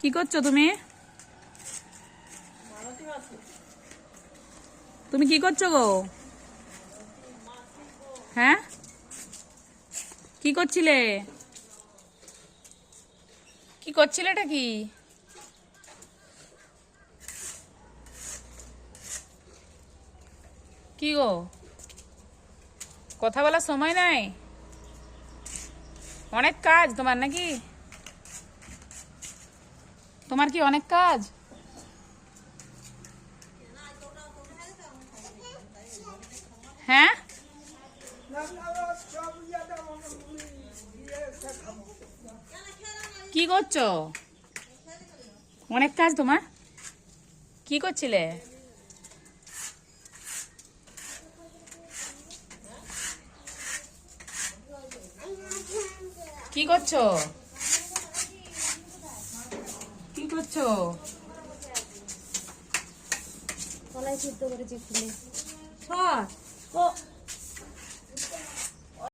কি করছ তুমি? তুমি কি করছ গো? হ্যাঁ? কি করছিলে? কি করছিলে এটা কি? কি গো? কথা বলার সময় নাই? অনেক কাজ তোমার নাকি? তোমার কি অনেক কাজ? হ্যাঁ? কি করছ? অনেক কাজ তোমার? কি করছিলে? কি করছ? করছ? কলাই সিদ্ধ করেছি ফুলে। সর